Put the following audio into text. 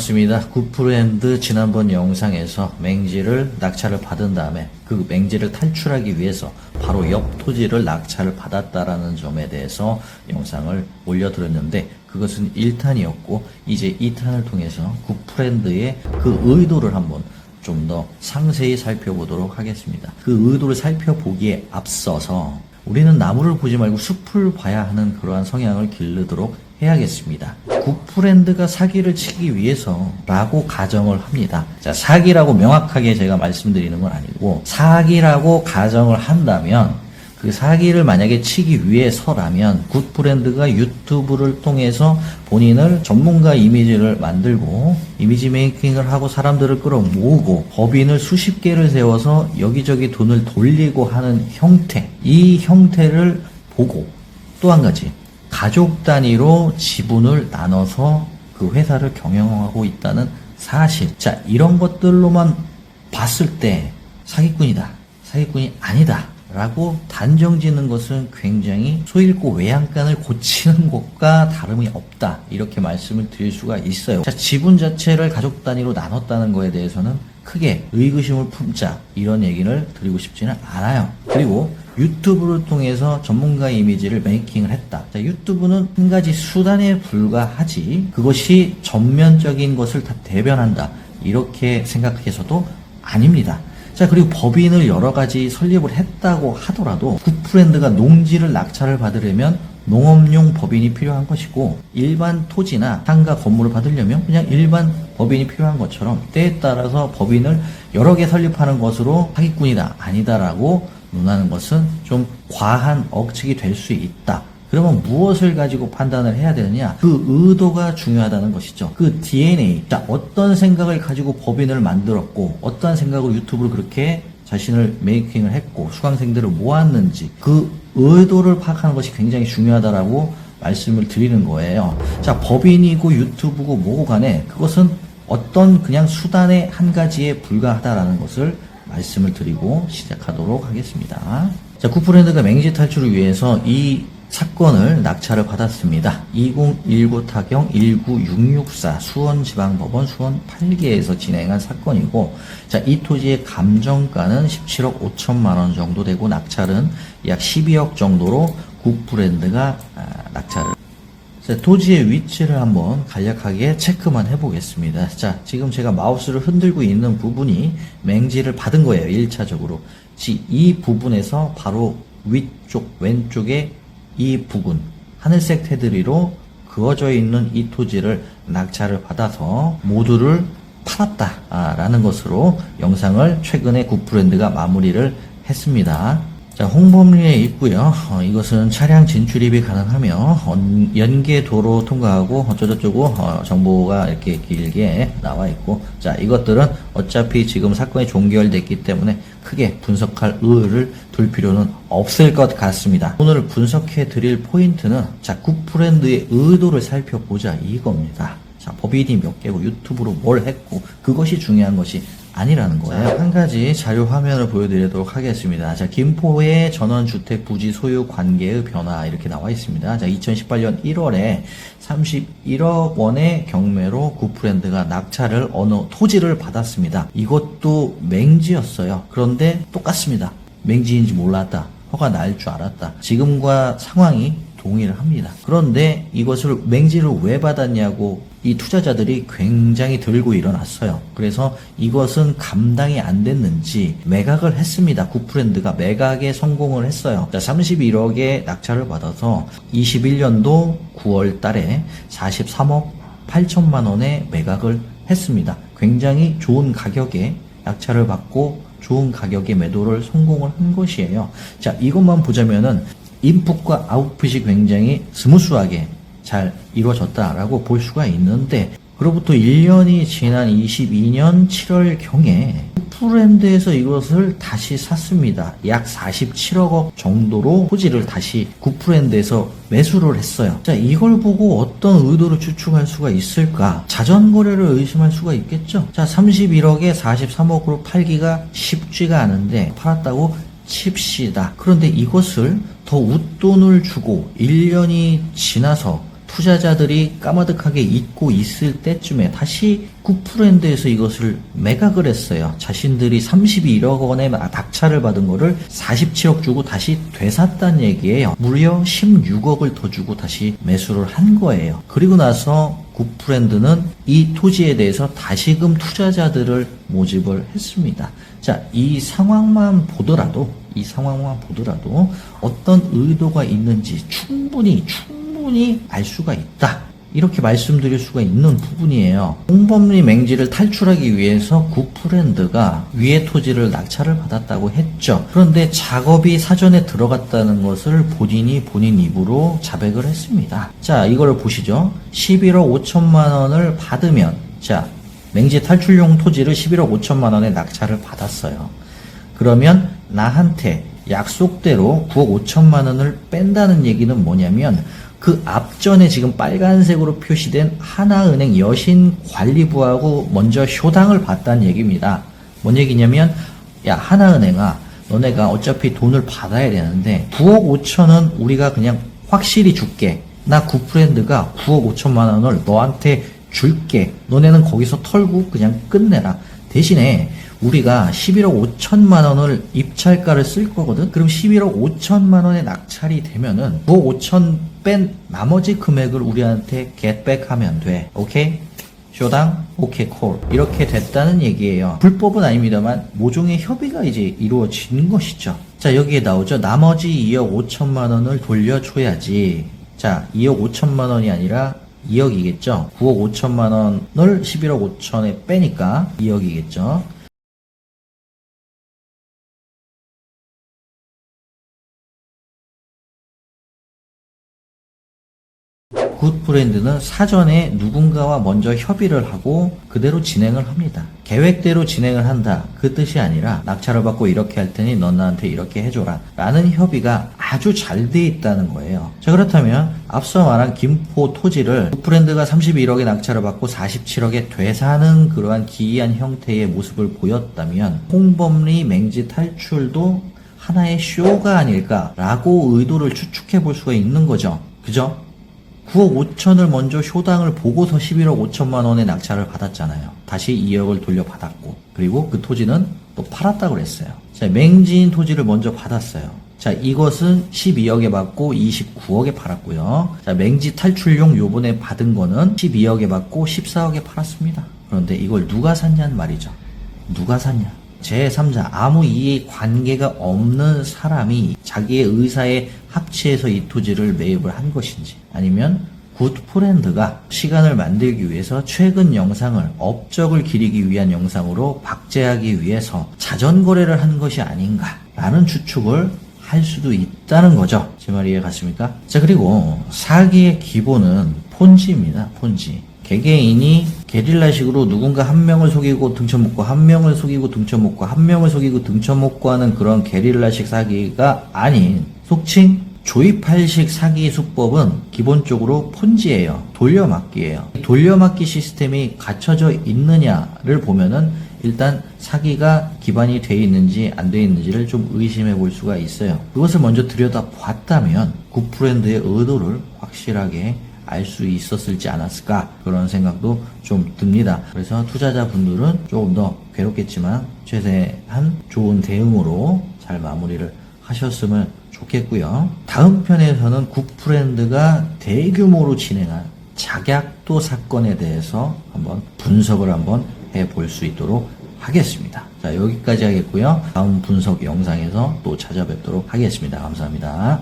반갑습니다. 굿프렌드 지난번 영상에서 맹지를 낙찰을 받은 다음에 그 맹지를 탈출하기 위해서 바로 옆 토지를 낙찰을 받았다라는 점에 대해서 영상을 올려드렸는데 그것은 1탄이었고 이제 2탄을 통해서 굿프렌드의 그 의도를 한번 좀 더 상세히 살펴보도록 하겠습니다. 그 의도를 살펴보기에 앞서서 우리는 나무를 보지 말고 숲을 봐야 하는 그러한 성향을 기르도록 해야겠습니다. 굿프렌드가 사기를 치기 위해서라고 가정을 합니다. 자, 사기라고 명확하게 제가 말씀드리는 건 아니고 사기라고 가정을 한다면 그 사기를 만약에 치기 위해서라면 굿 브랜드가 유튜브를 통해서 본인을 전문가 이미지를 만들고 이미지 메이킹을 하고 사람들을 끌어모으고 법인을 수십 개를 세워서 여기저기 돈을 돌리고 하는 형태 이 형태를 보고 또 한 가지 가족 단위로 지분을 나눠서 그 회사를 경영하고 있다는 사실 자 이런 것들로만 봤을 때 사기꾼이다 사기꾼이 아니다 라고 단정 짓는 것은 굉장히 소잃고 외양간을 고치는 것과 다름이 없다. 이렇게 말씀을 드릴 수가 있어요. 자, 지분 자체를 가족 단위로 나눴다는 거에 대해서는 크게 의구심을 품자. 이런 얘기를 드리고 싶지는 않아요. 그리고 유튜브를 통해서 전문가 이미지를 메이킹을 했다. 자, 유튜브는 한 가지 수단에 불과하지 그것이 전면적인 것을 다 대변한다. 이렇게 생각해서도 아닙니다. 자, 그리고 법인을 여러 가지 설립을 했다고 하더라도 굿프렌드가 농지를 낙찰을 받으려면 농업용 법인이 필요한 것이고 일반 토지나 상가 건물을 받으려면 그냥 일반 법인이 필요한 것처럼 때에 따라서 법인을 여러 개 설립하는 것으로 사기꾼이다 아니다라고 논하는 것은 좀 과한 억측이 될 수 있다. 그러면 무엇을 가지고 판단을 해야 되느냐? 그 의도가 중요하다는 것이죠. 그 DNA. 자, 어떤 생각을 가지고 법인을 만들었고, 어떠한 생각으로 유튜브를 그렇게 자신을 메이킹을 했고, 수강생들을 모았는지, 그 의도를 파악하는 것이 굉장히 중요하다라고 말씀을 드리는 거예요. 자, 법인이고 유튜브고 뭐고 간에 그것은 어떤 그냥 수단의 한 가지에 불과하다라는 것을 말씀을 드리고 시작하도록 하겠습니다. 자, 쿠프랜드가 맹지 탈출을 위해서 이 사건을 낙찰을 받았습니다. 2019 타경 19664 수원지방법원 수원 8개에서 진행한 사건이고, 자, 이 토지의 감정가는 17억 5천만 원 정도 되고, 낙찰은 약 12억 정도로 국브랜드가 아, 낙찰을 자, 토지의 위치를 한번 간략하게 체크만 해보겠습니다. 자, 지금 제가 마우스를 흔들고 있는 부분이 맹지를 받은 거예요. 1차적으로. 이 부분에서 바로 위쪽, 왼쪽에 이 부분, 하늘색 테두리로 그어져 있는 이 토지를 낙찰을 받아서 모두를 팔았다라는 것으로 영상을 최근에 굿브랜드가 마무리를 했습니다. 자, 홍범리에 있고요. 어, 이것은 차량 진출입이 가능하며 언- 연계 도로 통과하고 어쩌저쩌고 어, 정보가 이렇게 길게 나와 있고 자 이것들은 어차피 지금 사건이 종결됐기 때문에 크게 분석할 의의를 둘 필요는 없을 것 같습니다. 오늘 분석해 드릴 포인트는 자 굿브랜드의 의도를 살펴보자 이겁니다. 자, 법인이 몇 개고 유튜브로 뭘 했고 그것이 중요한 것이 아니라는 거예요. 한 가지 자료 화면을 보여드리도록 하겠습니다. 자, 김포의 전원주택 부지 소유 관계의 변화 이렇게 나와 있습니다. 자, 2018년 1월에 31억 원의 경매로 구프랜드가 낙찰을 어느 토지를 받았습니다. 이것도 맹지였어요. 그런데 똑같습니다. 맹지인지 몰랐다. 허가 날 줄 알았다. 지금과 상황이 동의를 합니다. 그런데 이것을 맹지를 왜 받았냐고 이 투자자들이 굉장히 들고 일어났어요. 그래서 이것은 감당이 안 됐는지 매각을 했습니다. 굿프렌드가 매각에 성공을 했어요. 자, 31억의 낙찰을 받아서 21년도 9월 달에 43억 8천만 원에 매각을 했습니다. 굉장히 좋은 가격에 낙찰을 받고 좋은 가격에 매도를 성공을 한 것이에요. 자, 이것만 보자면은 인풋과 아웃풋이 굉장히 스무스하게 잘 이루어졌다라고 볼 수가 있는데 그로부터 1년이 지난 22년 7월 경에 굿프랜드에서 이것을 다시 샀습니다. 약 47억 원 정도로 토지를 다시 굿프랜드에서 매수를 했어요. 자, 이걸 보고 어떤 의도를 추측할 수가 있을까? 자전 거래를 의심할 수가 있겠죠? 자, 31억에 43억으로 팔기가 쉽지가 않은데 팔았다고 칩시다. 그런데 이것을 더 웃돈을 주고 1년이 지나서 투자자들이 까마득하게 잊고 있을 때쯤에 다시 구프랜드에서 이것을 매각을 했어요. 자신들이 32억 원의 낙찰을 받은 거를 47억 주고 다시 되샀다는 얘기예요. 무려 16억을 더 주고 다시 매수를 한 거예요. 그리고 나서 구프랜드는 이 토지에 대해서 다시금 투자자들을 모집을 했습니다. 자, 이 상황만 보더라도, 이 상황만 보더라도 어떤 의도가 있는지 충분히, 충분히 알 수가 있다. 이렇게 말씀드릴 수가 있는 부분이에요. 홍범리 맹지를 탈출하기 위해서 구프랜드가 위의 토지를 낙찰을 받았다고 했죠. 그런데 작업이 사전에 들어갔다는 것을 본인이 본인 입으로 자백을 했습니다. 자, 이걸 보시죠. 11억 5천만 원을 받으면, 자, 맹지 탈출용 토지를 11억 5천만 원에 낙찰을 받았어요. 그러면 나한테 약속대로 9억 5천만 원을 뺀다는 얘기는 뭐냐면 그 앞전에 지금 빨간색으로 표시된 하나은행 여신관리부하고 먼저 효당을 받다는 얘기입니다. 뭔 얘기냐면 야 하나은행아 너네가 어차피 돈을 받아야 되는데 9억 5천은 우리가 그냥 확실히 줄게. 나 구프랜드가 9억 5천만 원을 너한테 줄게. 너네는 거기서 털고 그냥 끝내라. 대신에 우리가 11억 5천만 원을 입찰가를 쓸 거거든. 그럼 11억 5천만 원의 낙찰이 되면은 9억 5천 뺀 나머지 금액을 우리한테 겟백 하면 돼. 오케이? 쇼당 오케이 콜 이렇게 됐다는 얘기예요. 불법은 아닙니다만 모종의 협의가 이제 이루어진 것이죠. 자 여기에 나오죠. 나머지 2억 5천만 원을 돌려줘야지. 자 2억 5천만 원이 아니라 2억이겠죠. 9억 5천만 원을 11억 5천에 빼니까 2억이겠죠. 굿 브랜드는 사전에 누군가와 먼저 협의를 하고 그대로 진행을 합니다. 계획대로 진행을 한다. 그 뜻이 아니라 낙찰을 받고 이렇게 할 테니 넌 나한테 이렇게 해줘라. 라는 협의가 아주 잘 돼 있다는 거예요. 자, 그렇다면 앞서 말한 김포 토지를 굿 브랜드가 31억에 낙찰을 받고 47억에 되사는 그러한 기이한 형태의 모습을 보였다면 홍범리 맹지 탈출도 하나의 쇼가 아닐까라고 의도를 추측해 볼 수가 있는 거죠. 그죠? 9억 5천을 먼저 효당을 보고서 11억 5천만 원의 낙찰을 받았잖아요. 다시 2억을 돌려받았고 그리고 그 토지는 또 팔았다고 그랬어요. 자, 맹지인 토지를 먼저 받았어요. 자, 이것은 12억에 받고 29억에 팔았고요. 자, 맹지 탈출용 요번에 받은 거는 12억에 받고 14억에 팔았습니다. 그런데 이걸 누가 샀냐는 말이죠. 누가 샀냐? 제3자 아무 이해 관계가 없는 사람이 자기의 의사에 합치해서 이 토지를 매입을 한 것인지 아니면 굿프렌드가 시간을 만들기 위해서 최근 영상을 업적을 기리기 위한 영상으로 박제하기 위해서 자전거래를 한 것이 아닌가 라는 추측을 할 수도 있다는 거죠. 제 말 이해 갔습니까? 자, 그리고 사기의 기본은 폰지입니다. 폰지. 개개인이 게릴라식으로 누군가 한 명을 속이고 등쳐 먹고 한 명을 속이고 등쳐 먹고 한 명을 속이고 등쳐 먹고 하는 그런 게릴라식 사기가 아닌 속칭 조이팔식 사기 수법은 기본적으로 폰지예요. 돌려막기예요. 돌려막기 시스템이 갖춰져 있느냐를 보면은 일단 사기가 기반이 돼 있는지 안 돼 있는지를 좀 의심해 볼 수가 있어요. 그것을 먼저 들여다 봤다면 굿프렌드의 의도를 확실하게 알 수 있었을지 않았을까 그런 생각도 좀 듭니다. 그래서 투자자분들은 조금 더 괴롭겠지만 최대한 좋은 대응으로 잘 마무리를 하셨으면 좋겠고요. 다음 편에서는 굿프렌드가 대규모로 진행한 작약도 사건에 대해서 한번 분석을 한번 해볼 수 있도록 하겠습니다. 자, 여기까지 하겠고요. 다음 분석 영상에서 또 찾아뵙도록 하겠습니다. 감사합니다.